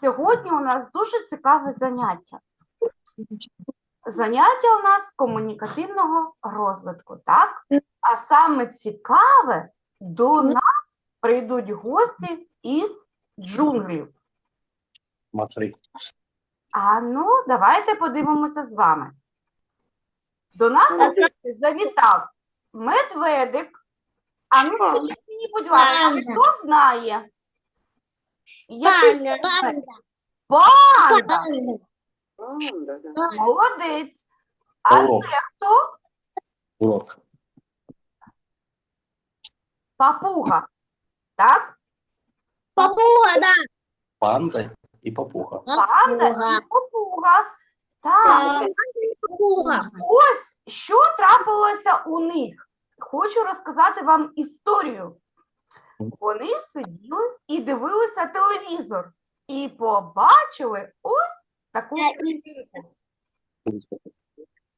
Сьогодні у нас дуже цікаве заняття. Заняття у нас з комунікативного розвитку, так? А саме цікаве, до нас прийдуть гості із джунглів. А ну, давайте подивимося з вами. До нас завітав медведик. А ну, скажіть мені, будь ласка, хто знає? Який Панда, це панда, Панда. панда. Панда, да. Молодець. А Урок. це хто? Урок. Папуга. Так? Папуга, да. Панда и папуха. Панда і папуга. Так. Папуга. Ось що трапилося у них. Хочу розказати вам історію. Вони сиділи і дивилися телевізор і побачили ось таку картинку.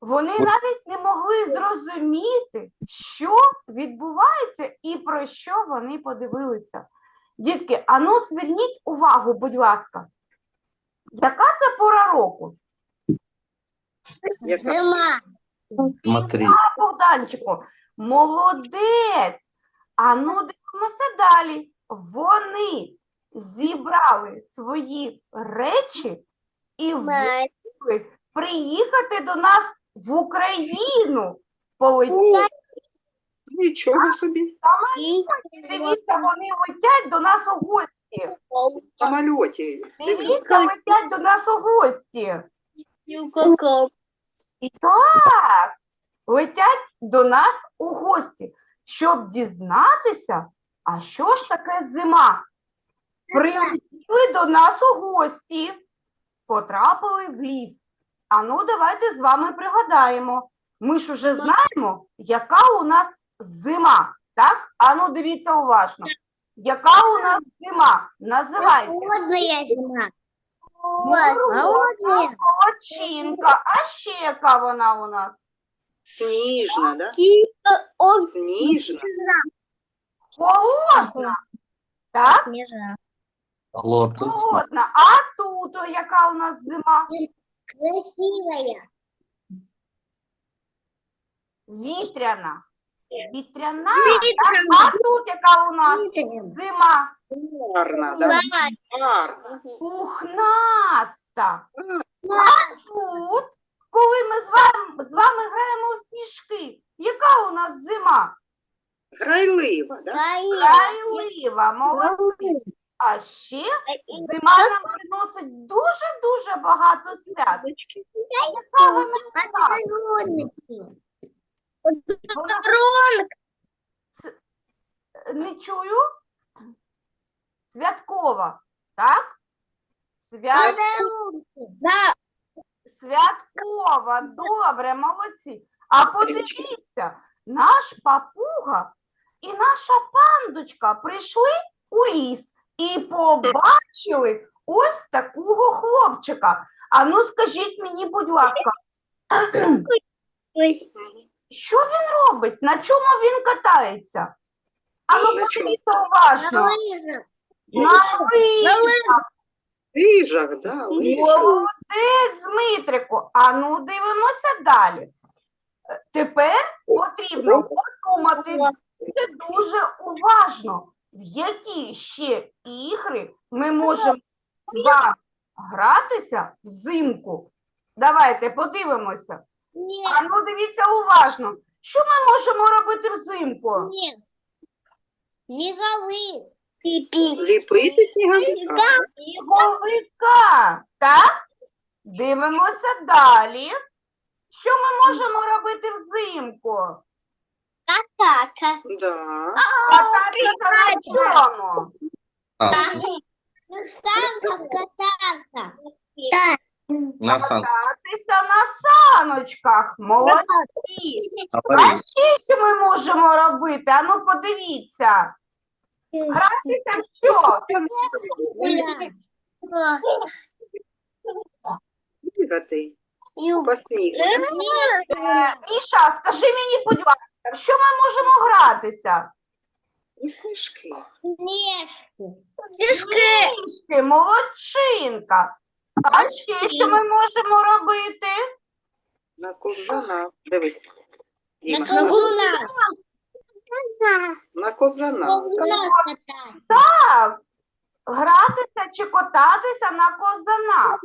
Вони навіть не могли зрозуміти, що відбувається і про що вони подивилися. Дітки, ану зверніть увагу, будь ласка. Яка це пора року? Яка? Зима. Богданчику, молодець. А ну дивимося далі. Вони зібрали свої речі і вирішили приїхати до нас в Україну. Полетіти. Нічого собі. Дивіться, вони летять до нас у гості. Самольоті. Дивіться, Дивіться. летять до нас у гості. Так, летять до нас у гості, щоб дізнатися, а що ж таке зима. Прилетіли до нас у гості, потрапили в ліс. А ну, давайте з вами пригадаємо. Ми ж уже знаємо, яка у нас зима. Так? А ну, дивіться уважно. Яка у нас зима? Називайте. Холодная зима. Морозна, Холодная. Колочинка. А ще яка вона у нас? Сніжна, да? Сніжна. Холодна. Так. Лотос. холодна. А тут о, яка у нас зима? Красивая. Вітряна. Вітряна. А тут яка у нас зима? Гарна, да? Гарна. Пухнаста. А тут, коли ми з вами, з вами граємо в сніжки, яка у нас зима? Грайлива, да? Грайлива, молодці. А ще зима нам приносить дуже-дуже багато свят. Яка вона зима? Не чую. Святкова, так? Свят... Да. Святкова, добре, молодці. А подивіться, наш папуга і наша пандочка прийшли у ліс і побачили ось такого хлопчика. А ну скажіть мені, будь ласка, що він робить? На чому він катається? А ну подивіться уважно. На лижах. Лижах, да, лижах. Молодець, Дмитрику. А ну дивимося далі. Тепер потрібно подумати дуже, дуже уважно, в які ще ігри ми можемо з вами гратися взимку. Давайте подивимося. Нет, А ну дивіться уважно. Що ми можемо робити взимку? нет. Снеговые. Ліпити сніговика. Сніговика. Так? Дивимося далі. Що ми можемо робити взимку? Кака. Да. Чому? А, Ну, станка, катанка. Так. на сан. Кататися на саночках. Молодці. А Говори. ще що ми можемо робити? Ану, подивіться. Гратися в що? Бігати. Е, Міша, скажи мені, будь ласка, в що ми можемо гратися? І сніжки. Снежки. Трішки, молодчинка. А ще що ми можемо робити? На ковзанах. Дивись. Діма, На ковзанах. На ковзанах. Ковзанах. Так, гратися чи котатися на ковзанах.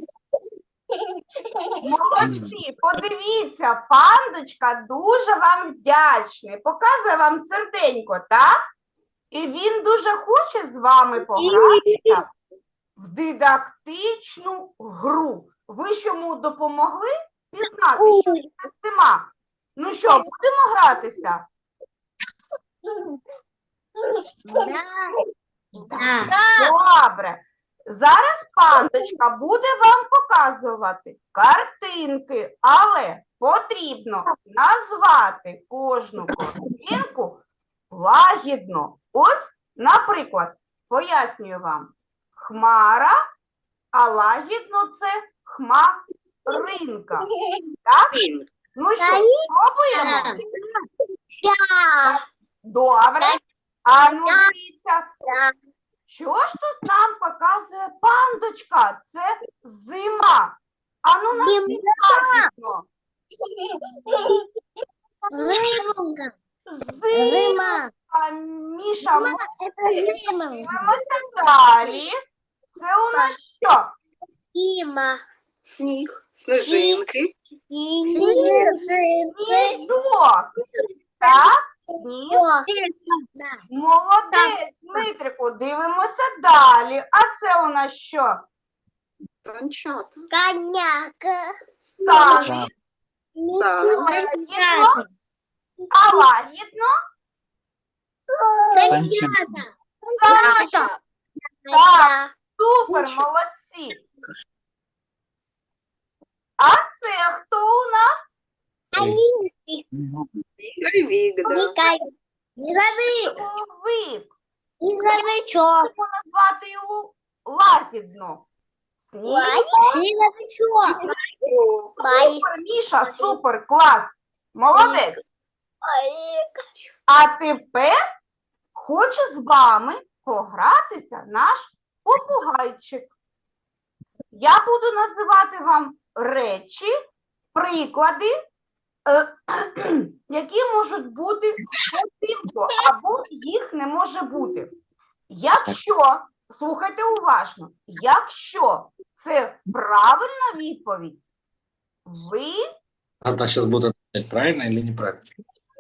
Молодці, подивіться, пандочка дуже вам вдячний. Показує вам серденько, так? І він дуже хоче з вами погратися в дидактичну гру. Ви ж йому допомогли пізнати, що це зима. Ну що, будемо гратися? Да. Добре. Зараз пандочка буде вам показувати картинки, але потрібно назвати кожну картинку лагідно. Ось, наприклад, пояснюю вам. Хмара, а лагідно це хмаринка. Він. Ну що, спробуємо? Добре. А ну дивіться, Що ж тут нам показує пандочка? Це зима. А ну на Зима. лагідно. Зимонька. Зима. Зима. Міша, ми Это зима. дивимося далі. Це у нас що? Зима. Сніг. Сніжинки. Снежинки. Сніжок. Так, сніг. Да. Молодець, Дмитрику, дивимося далі. А це у нас що? Санчата. Коняка. А лагідно? Санча. Да. Супер, молодці. А це хто у нас? Они Ігровік, да. никак. Снеговичок. Можемо назвати його лагідно. Сніг. Снеговичок. О, Бай. Супер, Міша, супер, клас. Молодець. А тепер хоче з вами погратися наш попугайчик. Я буду називати вам речі, приклади, е, які можуть бути взимку, або їх не може бути. Якщо, слухайте уважно, якщо це правильна відповідь, ви Она сейчас будет отвечать, правильно или неправильно?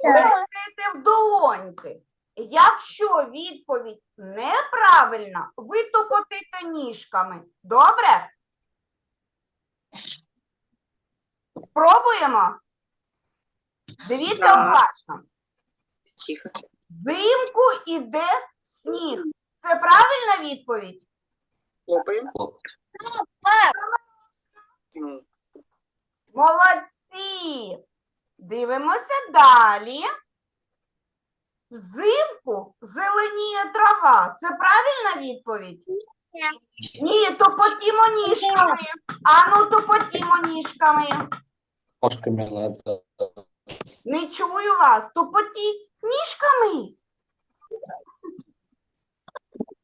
Плескайте в долоньки. Якщо відповідь неправильна, ви тупотите ніжками. Добре? Спробуємо. Дивіться Да. уважно. Тихо. Взимку іде сніг. Це правильна відповідь? Хлопаємо. Ну, Молодці. Дивимося далі. Взимку зеленіє трава. Це правильна відповідь? Ні, тупотімо ніжками. Ану, тупотімо ніжками. Кошками надо. Не чую вас. Тупотіть ніжками.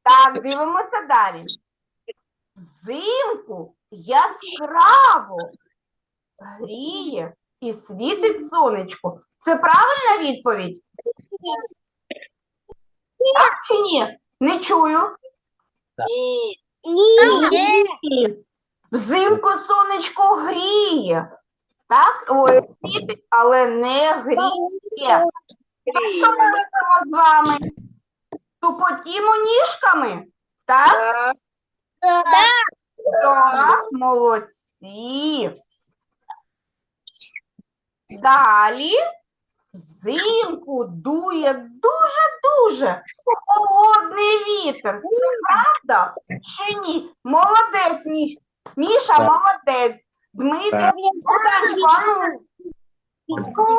Так, дивимося далі. Взимку яскраво гріє і світить сонечко. Це правильна відповідь? Так чи ні? Не чую. Ні. Ні. Взимку сонечко гріє. Так? Ой, світить, але не гріє. А що ми робимо з вами? Тупотімо ніжками? Так? Так. Так, молодці. Далі взимку дує дуже-дуже холодний вітер. Це правда чи ні? Молодець, Міш. Міша, Так. молодець. Дмитро, Так. Богданчику, а ну. Ну, Вийшли.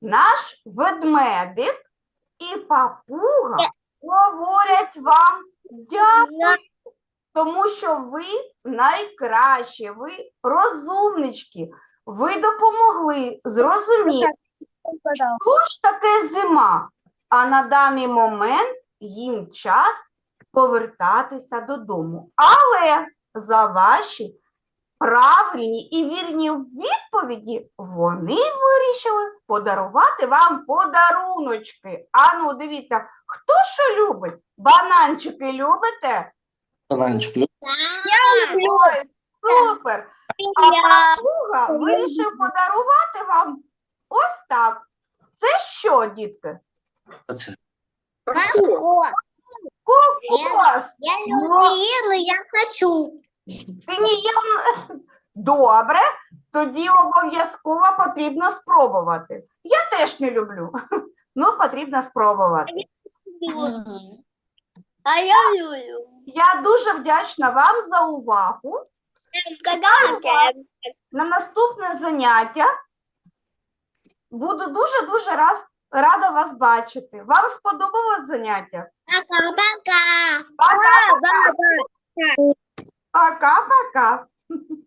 Наш ведмедик і папуга говорять вам дякую, тому що ви найкращі, ви розумнички, ви допомогли зрозуміти, що ж таке зима, а на даний момент їм час повертатися додому. Але за ваші правильні і вірні відповіді вони вирішили подарувати вам подаруночки. Ану, дивіться, хто що любить? Бананчики любите? Бананчик любит? Ой, супер! А папуга вирішив подарувати вам ось так. Це що, дітки? Оце. Какой? Кокос! Я не Ну, я хочу. Ти. Добре, тоді обов'язково потрібно спробувати. Я теж не люблю. Ну, потрібно спробувати. А я люблю. Я дуже вдячна вам за увагу. На наступне заняття буду дуже-дуже рада вас бачити. Вам сподобалось заняття? Пока-пока. Пока-пока. Пока-пока.